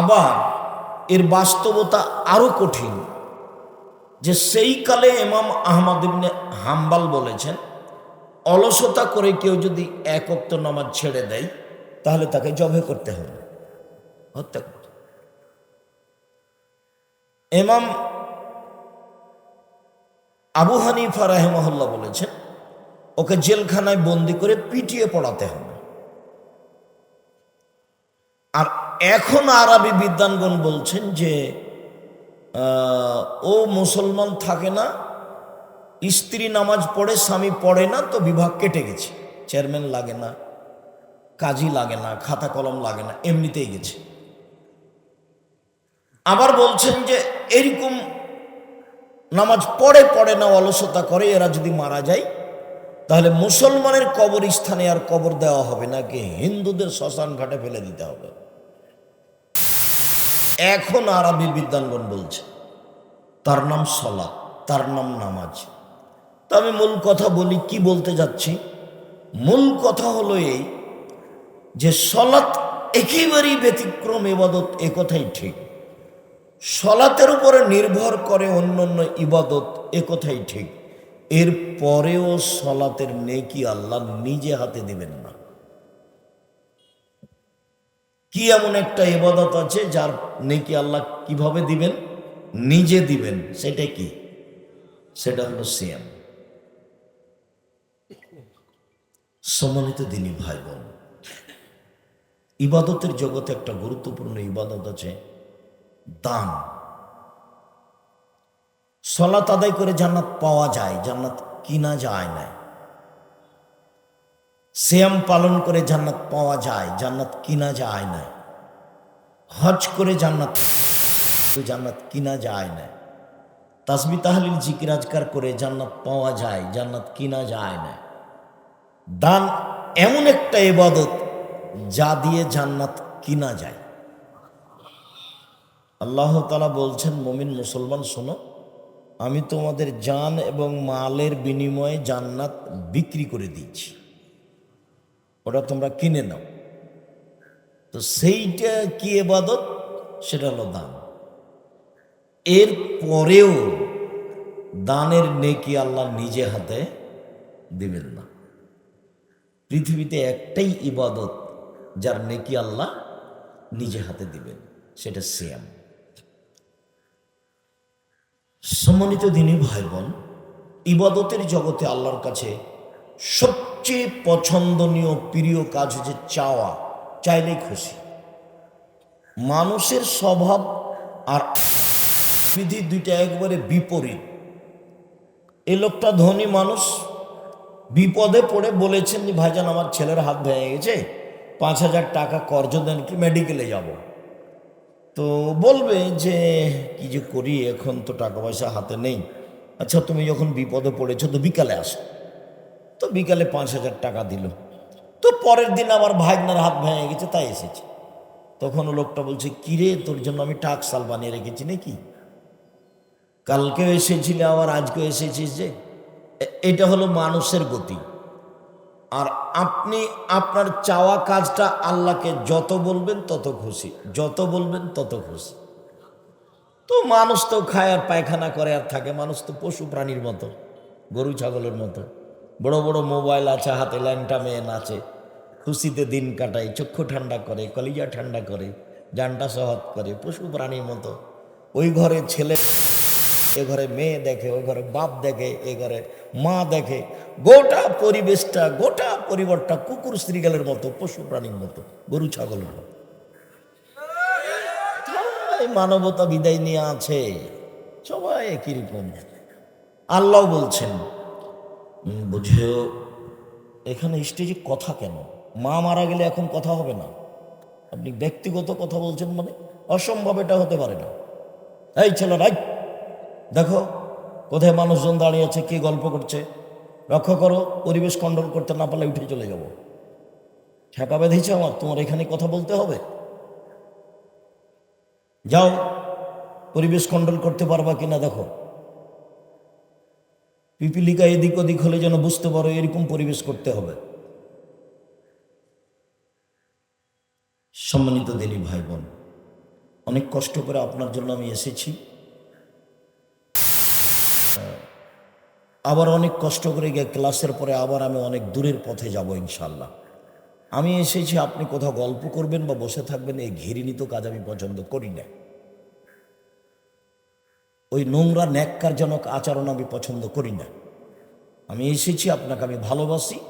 আবার এর বাস্তবতা আরও কঠিন যে সেই কালে ইমাম আহমদ ইবনে হাম্বাল বলেছেন, অলসতা করে কেউ যদি একত্র নামাজ ছেড়ে দেয়, তাহলে তাকে জবে করতে হবে। হত্যা করতে এমাম আবু হানিফা রাহেমহল্লা বলেছেন, ওকে জেলখানায় বন্দি করে পিটিয়ে পড়াতে হবে। আর এখন আরবি বিদ্বানগণ বলছেন যে ও মুসলমান থাকে না, স্ত্রী নামাজ পড়ে, স্বামী পড়ে না, তো বিভাগ কেটে গেছে। চেয়ারম্যান লাগে না, কাজী লাগে না, খাতা কলম লাগে না, এমনিতেই গেছে। আবার বলছেন যে, এরকম নামাজ পড়ে পড়ে না, অলসতা করে, এরা যদি মারা যায়, তাহলে মুসলমানের কবর স্থানে আর কবর দেওয়া হবে নাকি হিন্দুদের শ্মশান ঘাটে ফেলে দিতে হবে। এখন আরবি বিদ্যাঙ্গন বলছে, তার নাম সলা তার নাম নামাজ। তা আমি মূল কথা বলি, কি বলতে যাচ্ছি? মূল কথা হলো এই যে সলাৎ একেবারেই ব্যতিক্রম এবাদত এ কথাই ঠিক। সলাতের উপরে নির্ভর করে অন্য অন্য ইবাদত এ কথাই ঠিক। এর পরেও সলাতের নেকি আল্লাহ নিজে হাতে দিবেন না। কি এমন একটা ইবাদত আছে যার নেকি আল্লাহ কীভাবে দিবেন? নিজে দিবেন, সেটা কি? সেটা হলো সিয়াম। সম্মানিত দিনী ভাই বোন ইবাদতের জগতে একটা গুরুত্বপূর্ণ ইবাদত আছে দান। সলাত আদায় করে জান্নাত পাওয়া যায়, জান্নাত কিনা যায় না শ্যাম পালন করে জান্নাত পাওয়া যায়, জান্নাত কিনা যায় না। হজ করে জান্নাত জান্নাত কিনা যায় না। তাসবি তাহলিল জিকির আজকার করে জান্নাত পাওয়া যায়, জান্নাত কিনা যায় না। দান এমন একটা ইবাদত যা দিয়ে জান্নাত কিনা যায়। আল্লাহ তালা বলছেন, মমিন মুসলমান, শোনো, আমি তোমাদের জান এবং মালের বিনিময়ে জান্নাত বিক্রি করে দিচ্ছি ওটা তোমরা কিনে নাও। তো সেইটা কি এবাদত? সেটা হলো দান। এর পরেও দানের নেকি আল্লাহ নিজে হাতে দিবেন না। পৃথিবীতে একটাই ইবাদত যার নেকি আল্লাহ নিজে হাতে দিবেন, সেটা সিয়াম। সম্মানিত দিনী ভাই বোন ইবাদতের জগতে আল্লাহর কাছে সবচেয়ে পছন্দনীয় প্রিয় কাজ হচ্ছে চাওয়া, চাইলেই খুশি। মানুষের স্বভাব আর বিধি দুইটা একবারে বিপরীত। এ লোকটা ধনী মানুষ, বিপদে পড়ে বলেছেন যে, ভাইজান, আমার ছেলের হাত ভেঙে গেছে, পাঁচ হাজার টাকা কর্জ দেন কি মেডিকেলে যাব। তো বলবে যে, কি যে করি, এখন তো টাকা পয়সা হাতে নেই। আচ্ছা তুমি যখন বিপদে পড়েছো, তো বিকালে আসো। তো বিকালে পাঁচ হাজার টাকা দিল। তো পরের দিন আমার ভাইগনার হাত ভেঙে গেছে, তাই এসেছে। তখন লোকটা বলছে, কিরে, তোর জন্য আমি টাক সাল বানিয়ে রেখেছি নাকি? কালকেও এসেছিলে, আবার আজকেও এসেছিস যে? এটা হলো মানুষের গতি। আর আপনি আপনার চাওয়া কাজটা আল্লাহকে যত বলবেন তত খুশি, যত বলবেন তত খুশি। তো মানুষ তো খায় আর পায়খানা করে আর থাকে, মানুষ তো পশু প্রাণীর মতো, গরু, ছাগলের মতো। বড় বড় মোবাইল আছে, হাতে ল্যাংটা মেয়ে নাচে খুশিতে দিন কাটায়, চক্ষু ঠান্ডা করে, কলিজা ঠান্ডা করে, জানটা সহৎ করে, পশু প্রাণীর মতো। ওই ঘরে ছেলে এ ঘরে মেয়ে দেখে, ওই ঘরে বাপ দেখে, এ ঘরে মা দেখে। গোটা পরিবেশটা, গোটা পরিবারটা কুকুর, শ্রীগালের মতো, পশু প্রাণীর মতো, গরু, ছাগলের মতো। মানবতা বিদায় নিয়ে আছে, সবাই একই রকম। আল্লাহ বলছেন বুঝেও, এখানে স্টেজে কথা কেন? মা মারা গেলে এখন কথা হবে না। আপনি ব্যক্তিগত কথা বলছেন মানে অসম্ভব এটা হতে পারে না। এই ছেলে রাই দেখো, কোথায় মানুষজন দাঁড়িয়ে আছে, কে গল্প করছে? রক্ষা করো, পরিবেশ কন্ট্রোল করতে না পারলে উঠে চলে যাব। ঠেকা বেঁধেছে আমার, তোমার এখানে কথা বলতে হবে? যাও, পরিবেশ কন্ট্রোল করতে পারবা কিনা দেখো। পিপিলিকা এদিক ওদিক হলে যেন বুঝতে পারো এরকম পরিবেশ করতে হবে। সম্মানিত দিনী ভাই বোন অনেক কষ্ট করে আপনার জন্য আমি এসেছি। আবার অনেক কষ্ট করে গিয়ে ক্লাসের পরে আবার আমি অনেক দূরের পথে যাব ইনশাল্লাহ আমি এসেছি, আপনি কোথাও গল্প করবেন বা বসে থাকবেন, এই ঘিরিনিত কাজ আমি পছন্দ করি না। ওই নোংরা ন্যাক্কারজনক আচরণ আমি পছন্দ করি না। আমি এসেছি, আপনাকে আমি ভালোবাসি,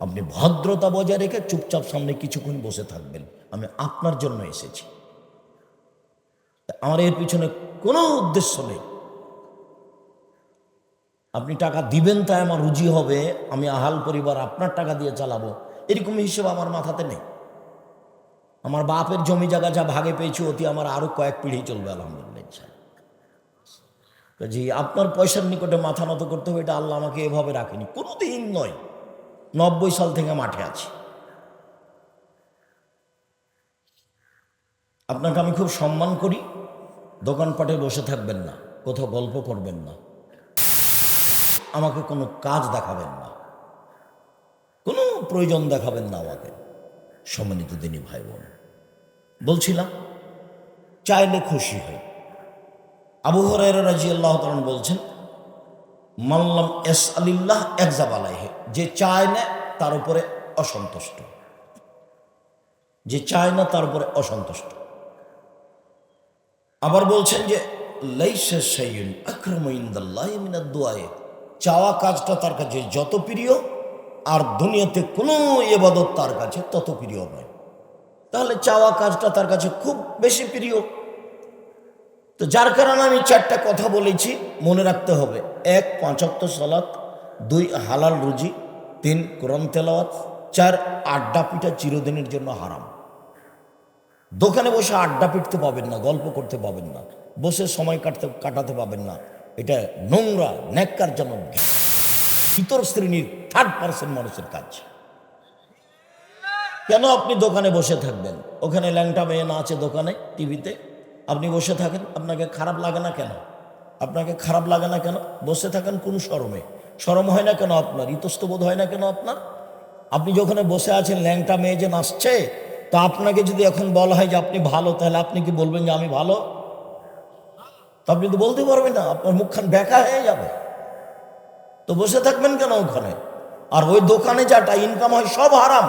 আপনি ভদ্রতা বজায় রেখে চুপচাপ সামনে কিছুক্ষণ বসে থাকবেন। আমি আপনার জন্য এসেছি। আমার এর পিছনে কোনো উদ্দেশ্য নেই। আপনি টাকা দিবেন তাই আমার রুজি হবে, আমি আহাল পরিবার আপনার টাকা দিয়ে চালাবো। এরকম হিসেবে আমার মাথাতে নেই। আমার বাপের জমি জায়গা যা ভাগে পেয়েছি, অতি আমার আরও কয়েক পিঢ়ি চলবে, আলহামদুলিল্লাহ। জি আপনার পয়সার নিকটে মাথা নত করতে হবে, এটা আল্লাহ আমাকে এভাবে রাখেনি। কোনোদিন নয়, নব্বই সাল থেকে মাঠে আছি। আপনাকে আমি খুব সম্মান করি, দোকানপাটে বসে থাকবেন না, কোথাও গল্প করবেন না, আমাকে কোনো কাজ দেখাবেন না, কোনো প্রয়োজন দেখাবেন না আমাকে, সম্মানিত দিনী ভাই বোন। বলছিলাম, চাইলে খুশি হই। আবু হরাইরা রাজি আল্লাহ তালন বলছেন মাল্লাম এস আলিল্লাহ একজাব আলাইহে, যে চায় না তার উপরে অসন্তুষ্ট। যে চায় না তার উপরে অসন্তুষ্ট। আবার বলছেন যে দুআয়ে চাওয়া কাজটা তার কাছে যত প্রিয়, আর দুনিয়াতে কোনো ইবাদত তার কাছে তত প্রিয় নয়। তাহলে চাওয়া কাজটা তার কাছে খুব বেশি প্রিয়। তো যার কারণে আমি চারটা কথা বলেছি, মনে রাখতে হবে। এক পাঁচাত্ত সালাত, দুই, হালাল রুজি, তিন, কোরআন তেলাওয়াত, চার, আড্ডা পিঠা চিরদিনের জন্য হারাম। দোকানে বসে আড্ডা পিটতে পাবেন না, গল্প করতে পাবেন না, বসে সময় কাটতে, কাটাতে পাবেন না। এটা নোংরা, ন্যাক্কার জনক ইতর শ্রেণির থার্ড পার্সেন্ট মানুষের কাজ। কেন আপনি দোকানে বসে থাকবেন? ওখানে ল্যাংটা মেয়ে না আছে দোকানে, টিভিতে? আপনি বসে থাকেন, আপনাকে খারাপ লাগে না কেন? আপনাকে খারাপ লাগে না কেন? বসে থাকেন কোন শরমে? শরম হয় না কেন আপনার? ইতস্তবোধ হয় না কেন আপনার? আপনি যখন বসে আছেন, ল্যাংটা মেয়ে যে নাচছে, তা আপনাকে যদি এখন বলা হয় যে আপনি ভালো, তাহলে আপনি কি বলবেন যে আমি ভালো? তো আপনি তো বলতে পারবেন না, আপনার মুখখান ব্যাকা হয়ে যাবে। তো বসে থাকবেন কেন ওখানে? আর ওই দোকানে যাটা ইনকাম হয়, সব হারাম।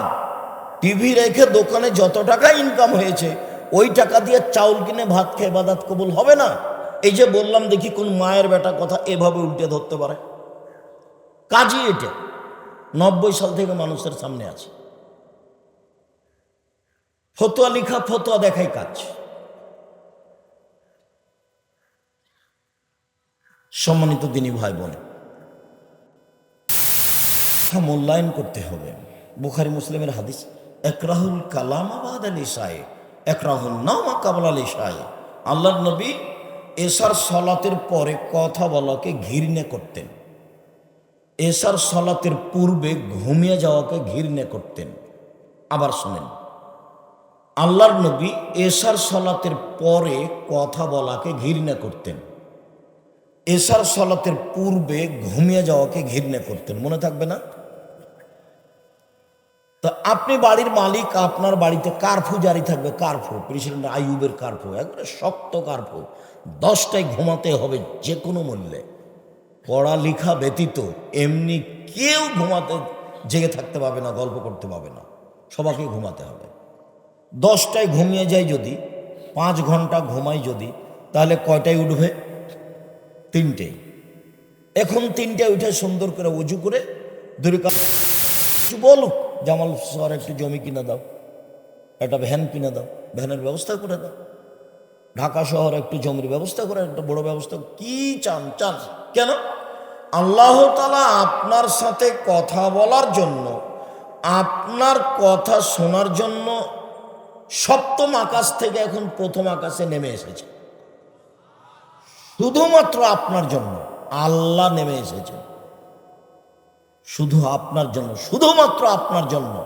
টিভি রেখে দোকানে যত টাকা ইনকাম হয়েছে ওই টাকা দিয়ে চাউল কিনে ভাত খেয়ে বাদাত কবুল হবে না? এই যে বললাম দেখি কোন মায়ের বেটা কথা এভাবে উল্টে ধরতে পারে। কাজই এটা। নব্বই সাল থেকে মানুষের সামনে আছে। ফতোয়া লিখা, ফতোয়া দেখাই কাজ। সম্মানিত দিনী ভাই বোন মূল্যায়ন করতে হবে। বুখারি, মুসলিমের হাদিস, একরাহুল কালাম আবাদ আল ইসায় একরাহুল নামা কাবল আল ইসায় আল্লাহ নবী এসার সলাতের পরে কথা বলাকে ঘৃণে করতেন। এসার সলাতের পূর্বে ঘুমিয়ে যাওয়াকে ঘৃণে করতেন। আবার শোনেন, আল্লাহর নবী এসার সলাতের পরে কথা বলাকে ঘৃণা করতেন। এসার সলাতের পূর্বে ঘুমিয়ে যাওয়াকে ঘৃণা করতেন। মনে থাকবে না? তো আপনি বাড়ির মালিক, আপনার বাড়িতে কারফু জারি থাকবে, কারফু। প্রেসিডেন্ট আইয়ুবের কারফু, একবারে শক্ত কারফু। দশটায় ঘুমাতে হবে যে কোনো মূল্যে। পড়ালেখা ব্যতীত এমনি কেউ ঘুমাতে, জেগে থাকতে পাবে না, গল্প করতে পাবে না। সবাইকে ঘুমাতে হবে। দশটায় ঘুমিয়ে যায় যদি, পাঁচ ঘণ্টা ঘুমাই যদি, তাহলে কয়টায় উঠবে? তিনটে এখন তিনটায় উঠে সুন্দর করে উজু করে দুর্গা বলুক। জামাল শহর একটু জমি কিনে দাও। একটা ভ্যান কিনে দাও, ভ্যানের ব্যবস্থা করে দাও। ঢাকা শহর একটু জমির ব্যবস্থা করে, একটা বড় ব্যবস্থা। কি চান চান? কেন? আল্লাহ তালা আপনার সাথে কথা বলার জন্য, আপনার কথা শোনার জন্য সপ্তম আকাশ থেকে এখন প্রথম আকাশে নেমে এসেছে। শুধুমাত্র আপনার জন্য আল্লাহ নেমে এসেছে। শুধু আপনার জন্য, শুধুমাত্র আপনার জন্য।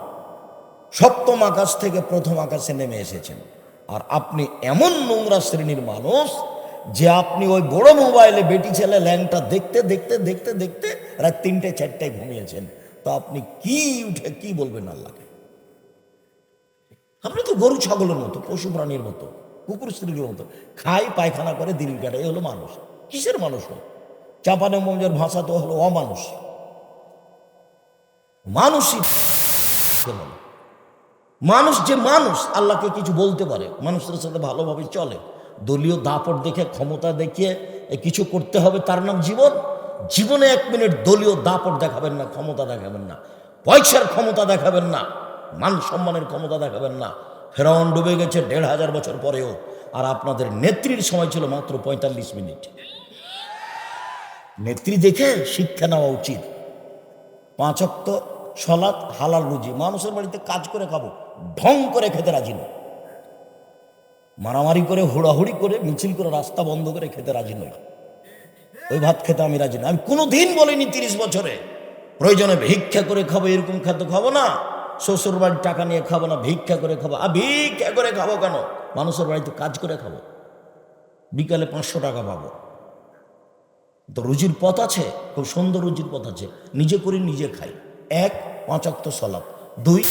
সপ্তম আকাশ থেকে প্রথম আকাশে নেমে এসেছেন। আর আপনি এমন নোংরা শ্রেণির মানুষ যে আপনি ওই বড় মোবাইলে বেটি ছেলে ল্যাংটা দেখতে দেখতে দেখতে দেখতে রাত তিনটে, চারটায় ঘুমিয়েছেন। তো আপনি কি উঠে, কি বলবেন আল্লাহকে? আপনি তো গরু ছাগলের মতো, পশু প্রাণীর মতো, কুকুর স্ত্রীর মতো, খাই, পায়খানা করে, দিন কাটে হলো মানুষ। কিসের মানুষ ও? চাপানে মঞ্জের ভাষা তো হলো অমানুষ। মানুষই? মানুষ যে মানুষ, আল্লাহকে কিছু বলতে পারে। মানুষের সাথে ভালোভাবে চলে। দলীয় দাপট দেখে, ক্ষমতা দেখিয়ে কিছু করতে হবে, তার নাম জীবন। জীবনে এক মিনিট দলীয় দাপট দেখাবেন না, ক্ষমতা দেখাবেন না। পয়সার ক্ষমতা দেখাবেন না। মান সম্মানের ক্ষমতা দেখাবেন না। ফেরাউন ডুবে গেছে দেড় হাজার বছর পরেও। আর আপনাদের নেত্রীর সময় ছিল মাত্র পঁয়তাল্লিশ মিনিট। নেত্রী দেখে শিক্ষা নেওয়া উচিত। পাঁচক্ত সলাৎ হালাল রুজি। মানুষের বাড়িতে কাজ করে খাব, ঢং করে খেতে রাজি নয় মারামারি করে, হুড়াহুড়ি করে, মিছিল করে, রাস্তা বন্ধ করে খেতে রাজি নই। ওই ভাত খেতে আমি রাজি নই। আমি কোনো দিন বলিনি তিরিশ বছরে, প্রয়োজনে ভিক্ষা করে খাব, এরকম খাদ্য খাব না। শ্বশুর বাড়ির টাকা নিয়ে খাব না, ভিক্ষা করে খাব। আর ভিক্ষা করে খাব কেন? মানুষের বাড়িতে কাজ করে খাব। বিকালে পাঁচশো টাকা পাবো। তো রুজির পথ আছে, খুব সুন্দর রুজির পথ আছে। নিজে করি, নিজে খাই। এক পাঁচাক্ত সলাপ। দুই,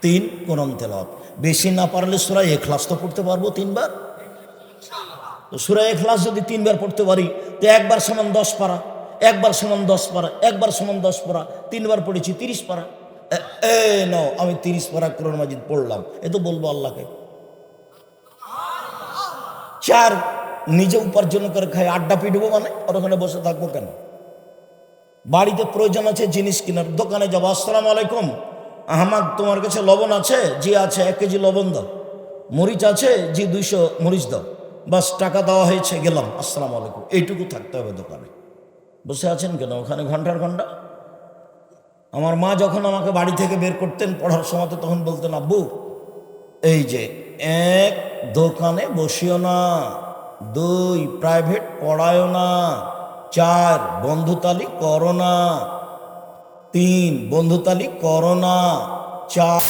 তিন কোরআন তেলাওয়াত। বেশি না পারলে সুরাই এখলাস তো পড়তে পারব তিনবার। তো সুরাই এখলাস যদি তিনবার পড়তে পারি, তো একবার সমান দশ পারা, একবার সমান দশ পারা, একবার সমান দশ পারা, তিনবার পড়েছি তিরিশ পারা। এ- এ, নাও, আমি তিরিশ পারা কোরআন মাজিদ পড়লাম। এ তো বলব আল্লাহকে। চার, নিজে উপার্জন করে খাই, আড্ডা পিটবো মানে ওর ওখানে বসে থাকব কেন? বাড়িতে প্রয়োজন আছে জিনিস কেনার। দোকানে যাব। আসসালাম আলাইকুম। আহমাদ, তোমার কাছে লবণ আছে? জি আছে, এক কেজি লবণ দাও। মরিচ আছে? জি, দুইশো মরিচ দাও। বাস, টাকা দেওয়া হয়েছে, গেলাম। আসসালাম আলাইকুম। এইটুকু থাকতে হবে দোকানে। বসে আছেন কেন? ওখানে ঘণ্টার ঘণ্টা আমার মা যখন আমাকে বাড়ি থেকে বের করতেন পড়ার সময় তখন বলতেন, আব্বু, এই যে এক দোকানে বসিও না, দুই প্রাইভেট পড়ায়ও না চার, বন্ধুতালি করোনা। তিন, বন্ধুতালি করোনা। চার,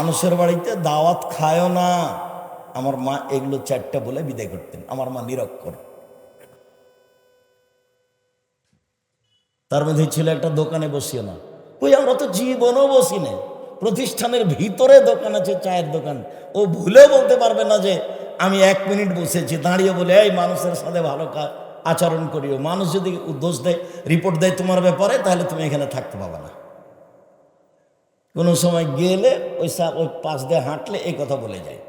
মানুষের বাড়িতে দাওয়াত খায়ও না। আমার মা এগুলো চারটা বলে বিদায় করতেন। আমার মা নিরক্ষর তার মধ্যে ছিল একটা দোকানে বসিও না। ওই আমরা তো জীবনও বসি না। প্রতিষ্ঠানের ভিতরে দোকান আছে, চায়ের দোকান। ও ভুলেও বলতে পারবে না যে, আমি এক মিনিট বসেছি। দাঁড়িয়ে বলে, এই মানুষের সাথে ভালো কা- আচরণ করিও। মানুষ যদি দোষ দেয় রিপোর্ট দেয় তোমার ব্যাপারে, তাহলে তুমি এখানে থাকতে পাবে না। কোনো সময় গেলে ওই সা ওই পাশ দিয়ে হাঁটলে এই কথা বলে যায়।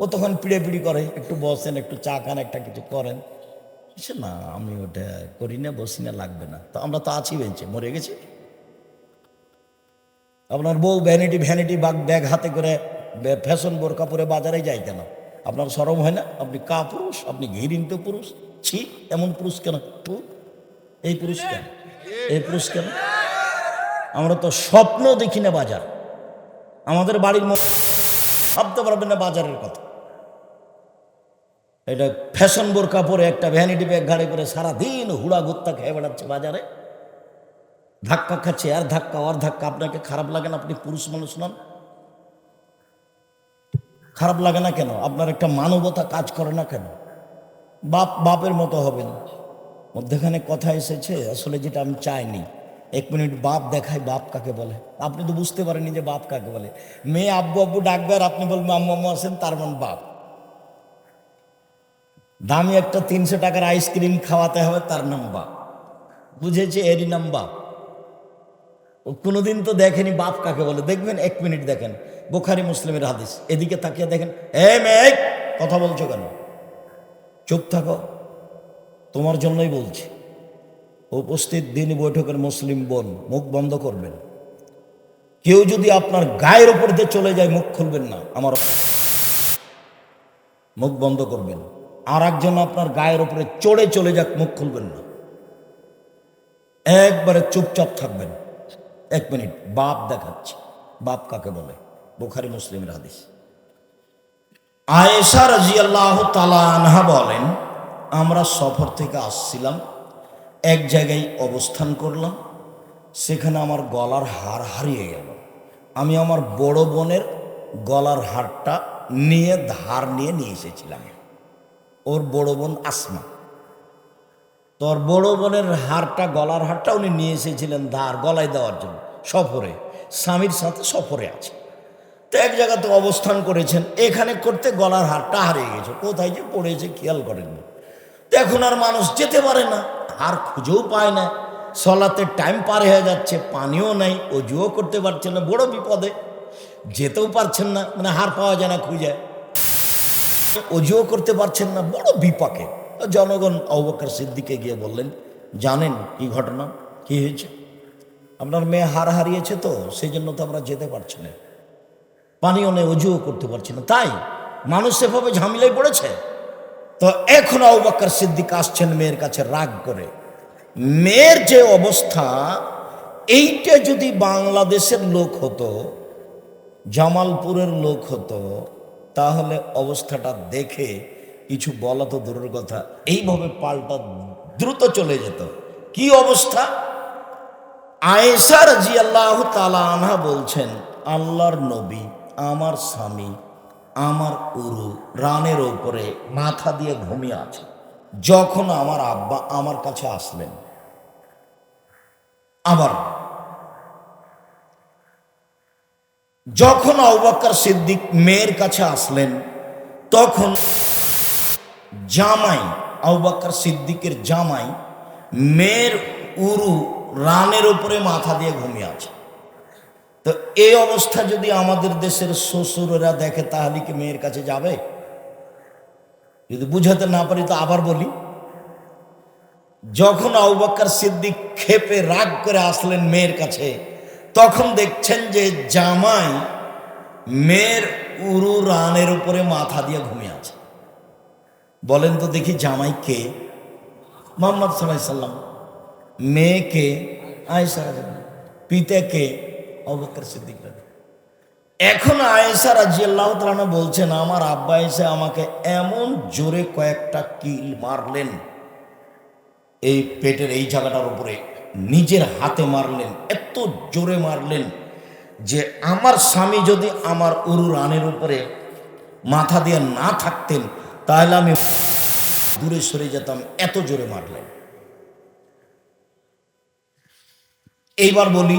ও তখন পিড়ে পিড়ি করে, একটু বসেন, একটু চা খান, একটা কিছু করেন। সে না, আমি ওটা করি না, বসি না, লাগবে না। তো আমরা তো আছি বেঞ্চে, মরে গেছি। আপনার বউ ভ্যানিটি ভ্যানিটি বাগ ব্যাগ হাতে করে ফ্যাশন বোরকা পরে বাজারে যায় কেন? আপনার সরম হয় না? আপনি কা পুরুষ আপনি ঘিরিন্ত পুরুষ। ছি এমন পুরুষ কেন? এই পুরুষ কেন? এই পুরুষ কেন? আমরা তো স্বপ্ন দেখি না বাজার। আমাদের বাড়ির মধ্যে ভাবতে পারবেন না বাজারের কথা। এটা ফ্যাশন বোরকা পরে একটা ভ্যানিটি ব্যাগ গাড়ি করে সারাদিন হুড়া গুত্তা খেয়ে বেড়াচ্ছে বাজারে। ধাক্কা খাচ্ছে, আর ধাক্কা আর ধাক্কা। আপনাকে খারাপ লাগে না আপনি পুরুষ মানুষ নন? খারাপ লাগে না কেন? আপনার একটা মানবতা কাজ করে না কেন? বাপ বাপের মতো হবেন। মধ্যেখানে কথা এসেছে, আসলে যেটা আমি চাইনি। এক মিনিট বাপ দেখাই বাপ কাকে বলে? আপনি তো বুঝতে পারেননি যে বাপ কাকে বলে। মেয়ে আব্বু আব্বু ডাকবে আর আপনি বলবেন, আম্মু আম্মু আসেন তার মান বাপ। দামি একটা তিনশো টাকার আইসক্রিম খাওয়াতে হবে, তার নাম বাপ। বুঝেছে, এরই নাম বাপ। ও কোনোদিন তো দেখেনি বাপ কাকে বলে। দেখবেন, এক মিনিট দেখেন। বোখারি মুসলিমের হাদিস। এদিকে তাকিয়ে দেখেন, এ মেয়ে, কথা বলছো কেন? চুপ থাকো। তোমার জন্যই বলছি, উপস্থিত দিন বৈঠকের মুসলিম বোন মুখ বন্ধ করবেন। কেউ যদি আপনার গায়ের উপর দিয়ে চলে যায়, মুখ খুলবেন না, আমার মুখ বন্ধ করবেন। আর একজন আপনার গায়ের উপরে চড়ে চলে যাক, মুখ খুলবেন না। একবারে চুপচাপ থাকবেন। এক মিনিট, বাপ দেখাচ্ছে। বাপ কাকে বলে? বুখারি মুসলিমের হাদিস। আয়েশা রাজিয়াল্লাহ তালা আনহা বলেন, আমরা সফর থেকে আসছিলাম, এক জায়গায় অবস্থান করলাম, সেখানে আমার গলার হার হারিয়ে গেল। আমি আমার বড় বোনের গলার হারটা নিয়ে ধার নিয়ে নিয়ে এসেছিলাম। ওর বড় বোন আসমা। তোর বড় বোনের হারটা, গলার হারটা উনি নিয়ে এসেছিলেন ধার গলায় দেওয়ার জন্য সফরে। স্বামীর সাথে সফরে আছে। তো এক জায়গাতে অবস্থান করেছেন, এখানে করতে গলার হারটা হারিয়ে গেছে। কোথায় যে পড়েছে খেয়াল করেননি। তো এখন আর মানুষ যেতে পারে না, হার খুঁজেও পায় না। সলাতে টাইম পার হয়ে যাচ্ছে, পানিও নাই, অজুও করতে পারছে না, বড় বিপদে। যেতেও পারছেন না মানে হার পাওয়া যায় না খুঁজে। অজুও করতে পারছেন না, বড় বিপাকে। জনগণ অবকার সিদ্দিকে গিয়ে বললেন, জানেন কি ঘটনা? কি হয়েছে? আপনার মেয়ে হার হারিয়েছে তো সেই জন্য তো আমরা যেতে পারছি না। পানিও নেই অজুও করতে পারছি না। তাই মানুষ সেভাবে ঝামেলায় পড়েছে? তো এখন অবাক্কার সিদ্দিক আসছেন মেয়ের কাছে রাগ করে। মেয়ের যে অবস্থা, এইটা যদি বাংলাদেশের লোক হতো, জামালপুরের লোক হতো, তাহলে অবস্থাটা দেখে কিছু বলা তো দূরের কথা, এইভাবে পাল্টা দ্রুত চলে যেত। কি অবস্থা? আয়েশা রাজি আল্লাহ তালা আনহা বলছেন, আল্লাহর নবী আমার স্বামী, আমার উরু রানের ওপরে মাথা দিয়ে ঘুমিয়ে আছে। যখন আমার আব্বা আমার কাছে আসলেন, আবার যখন আউবাক্কার সিদ্দিক মেয়ের কাছে আসলেন, তখন জামাই আউবাক্কার সিদ্দিকের জামাই মেয়ের উরু রানের উপরে মাথা দিয়ে ঘুমিয়ে আছে। তো এই অবস্থা যদি আমাদের দেশের শ্বশুরেরা দেখে, তাহলে কি মেয়ের কাছে যাবে? যদি বুঝাতে না পারি, তো আবার বলি। যখন আউবাক্কার সিদ্দিক খেপে রাগ করে আসলেন মেয়ের কাছে, তখন দেখছেন যে জামাই মেয়ের উরু রানের উপরে মাথা দিয়ে ঘুমিয়ে আছে। বলেন তো দেখি জামাই কে? মোহাম্মদ সাল্লাম। মেয়েকে আয়েশা পিতাকে অবকর সিদ্দিক। এখন আয়েশা রাজি আল্লাহ তালা বলছেন, আমার আব্বা এসে আমাকে এমন জোরে কয়েকটা কিল মারলেন, এই পেটের এই জায়গাটার উপরে নিজের হাতে মারলেন, এত জোরে মারলেন যে আমার স্বামী যদি আমার উরু রানের উপরে মাথা দিয়ে না থাকতেন, তাহলে আমি দূরে সরে যেতাম, এত জোরে মারলেন এইবার বলি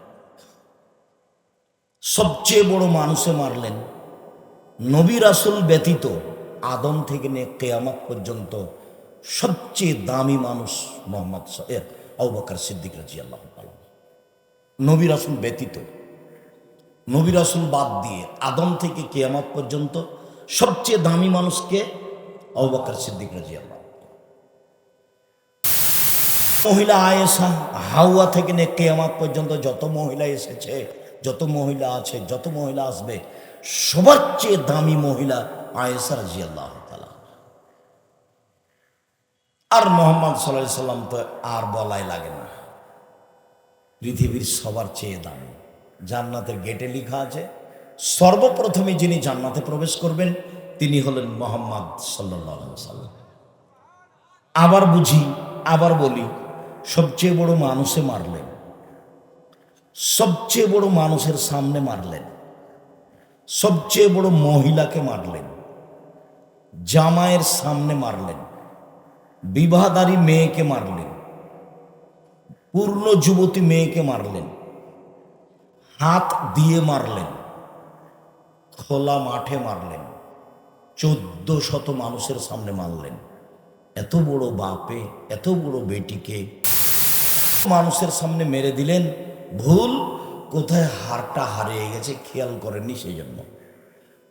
সবচেয়ে বড় মানুষে মারলেন। নবী রাসুল ব্যতীত আদম থেকে নিয়ে কেয়ামত পর্যন্ত সবচেয়ে দামি মানুষ মোহাম্মদ আউবাকার সিদ্দিক রাজি আল্লাহ নবী রাসুল ব্যতীত, নবী রাসুল বাদ দিয়ে আদম থেকে কেয়ামত পর্যন্ত সবচেয়ে দামি মানুষকে আউবাকার সিদ্দিক রাজি আল্লাহ মহিলা আয়েসা হাওয়া থেকে নিয়ে কেয়ামত পর্যন্ত যত মহিলা এসেছে যত মহিলা আছে, যত মহিলা আসবে, সবার চেয়ে দামি মহিলা আয়েশা রাজি আল্লাহ আর মোহাম্মদ সাল্লাহ সাল্লাম তো আর বলাই লাগে না। পৃথিবীর সবার চেয়ে দামি। জান্নাতের গেটে লেখা আছে, সর্বপ্রথমে যিনি জান্নাতে প্রবেশ করবেন, তিনি হলেন মোহাম্মদ সাল্লাহ সাল্লাম। আবার বুঝি, আবার বলি, সবচেয়ে বড় মানুষে মারলেন। সবচেয়ে বড় মানুষের সামনে মারলেন। সবচেয়ে বড় মহিলাকে মারলেন। জামায়ের সামনে মারলেন। বিবাহদারী মেয়েকে মারলেন। পূর্ণ যুবতী মেয়েকে মারলেন। হাত দিয়ে মারলেন। খোলা মাঠে মারলেন। চোদ্দ শত মানুষের সামনে মারলেন। এত বড় বাপে, এত বড় বেটিকে মানুষের সামনে মেরে দিলেন। ভুল, কোথায় হারটা হারিয়ে গেছে খেয়াল করেনি সেই জন্য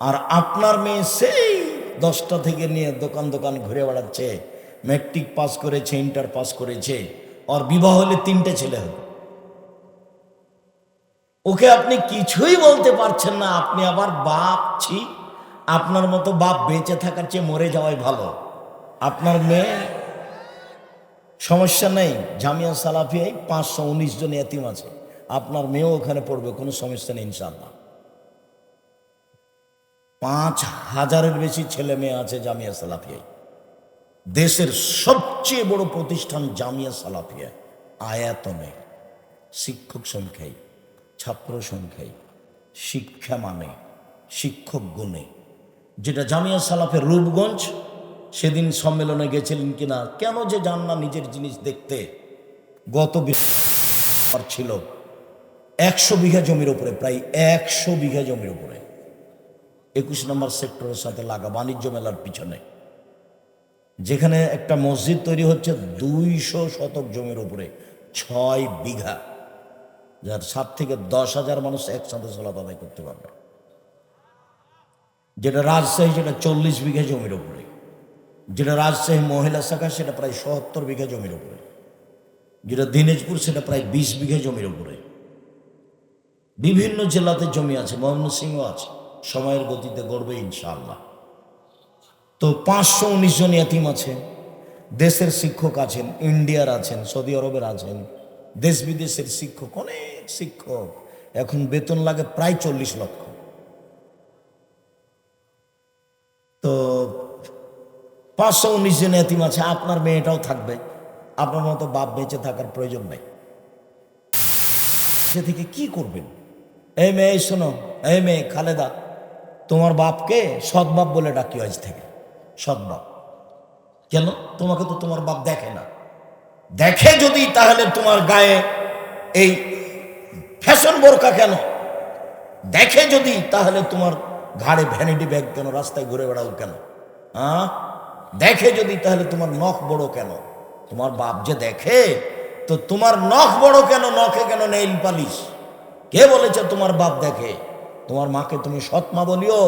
আর আপনার মেয়ে সেই দশটা থেকে নিয়ে দোকান দোকান ঘুরে বেড়াচ্ছে ম্যাট্রিক পাস করেছে ইন্টার পাস করেছে, আর বিবাহ হলে তিনটে ছেলে হবে। ওকে আপনি কিছুই বলতে পারছেন না, আপনি আবার বাপ, ছি, আপনার মতো বাপ বেঁচে থাকার চেয়ে মরে যাওয়াই ভালো। আপনার মেয়ে, সমস্যা নেই, জামিয়া সালাফিয়ায় পাঁচশো উনিশ জন এতিম আছে। আপনার মেয়েও ওখানে পড়বে, কোনো সমস্যা নেই ইনশাল্লাহ পাঁচ হাজারের বেশি ছেলে মেয়ে আছে জামিয়া সালাফিয়ায় দেশের সবচেয়ে বড় প্রতিষ্ঠান জামিয়া সালাফিয়া। আয়াতনে শিক্ষক সংখ্যায় ছাত্র সংখ্যায় শিক্ষা মানে শিক্ষক গুণে। যেটা জামিয়া সালাফের রূপগঞ্জ, সেদিন সম্মেলনে গেছিলেন কিনা, কেন যে যান না নিজের জিনিস দেখতে। গত ছিল একশো বিঘা জমির উপরে, প্রায় একশো বিঘা জমির উপরে। একুশ নম্বর সেক্টরের সাথে লাগা বাণিজ্য মেলার পিছনে। যেখানে একটা মসজিদ তৈরি হচ্ছে দুইশো শতক জমির উপরে, ছয় বিঘা। যার সাত থেকে দশ হাজার মানুষ একসাথে আদায় করতে পারবে। যেটা রাজশাহী, সেটা চল্লিশ বিঘা জমির উপরে। যেটা রাজশাহী মহিলা শাখা, সেটা প্রায় সত্তর বিঘা জমির উপরে। যেটা দিনাজপুর, সেটা প্রায় বিশ বিঘা জমির উপরে। বিভিন্ন জেলাতে জমি আছে ময়মনসিংহ আছে। সময়ের গতিতে গড়বে ইনশাআল্লাহ। তো পাঁচশো উনিশ জন ইয়াতিম আছে দেশের শিক্ষক আছেন, ইন্ডিয়ার আছেন, সৌদি আরবের আছেন, দেশ বিদেশের শিক্ষক, অনেক শিক্ষক। এখন বেতন লাগে প্রায় চল্লিশ লক্ষ। তো পাঁচশো উনিশ জন এতিম আছে, আপনার মেয়েটাও থাকবে। আপনার মতো বাপ বেঁচে থাকার প্রয়োজন নেই। সে থেকে কি করবেন? এই মেয়ে শোনো, এই মেয়ে খালেদা, তোমার বাপকে সৎবাপ বলে ডাকি আজ থেকে। সৎবাপ কেন? তোমাকে তো তোমার বাপ দেখে না। দেখে যদি তাহলে তোমার গায়ে এই ফ্যাশন বোরকা কেন? দেখে যদি তাহলে তোমার ঘাড়ে ভ্যানিটি ব্যাগ কেন? রাস্তায় ঘুরে বেড়াও কেন? হ্যাঁ দেখে যদি তাহলে তোমার নখ বড় কেন? তোমার বাপ যে দেখে, তো তোমার নখ বড় কেন? নখে কেন নেইল পালিশ? কে বলেছে তোমার বাপ দেখে? তোমার মাকে তুমি সৎ মা বলিও,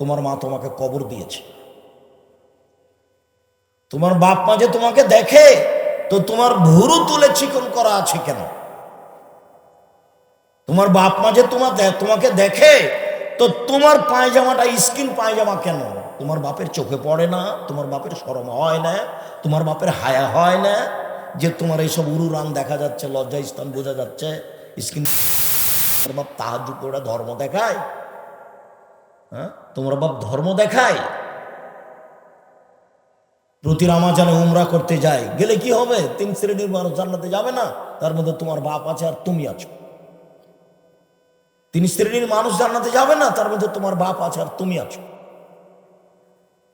তোমার মা তোমাকে কবর দিয়েছে। তোমার বাপ মা যে তোমাকে দেখে, তো তোমার ভুরু তুলে চিকন করা আছে কেন? তোমার বাপ মা যে তোমার তোমাকে দেখে, তো তোমার পায়জামাটা স্কিন পায়জামা কেন? তোমার বাপের চোখে পড়ে না, তোমার বাপের শরম হয় না, তোমার বাপের হায়া হয় না, যে তোমার এইসব উরুরান দেখা যাচ্ছে লজ্জা স্থান বোঝা যাচ্ছে, স্কিন তোমার বাপ তাহাজ ওরা ধর্ম দেখায়? হ্যাঁ? তোমরা বাপ ধর্ম দেখায়? প্রতি রামাজানে উমরা করতে যায়। গেলে কি হবে? তিন শ্রেণির মানুষ জান্নাতে যাবে না। তার মধ্যে তোমার বাপ আছে আর তুমি আছো। তিন শ্রেণির মানুষ জান্নাতে যাবে না, তার মধ্যে তোমার বাপ আছে আর তুমি আছো।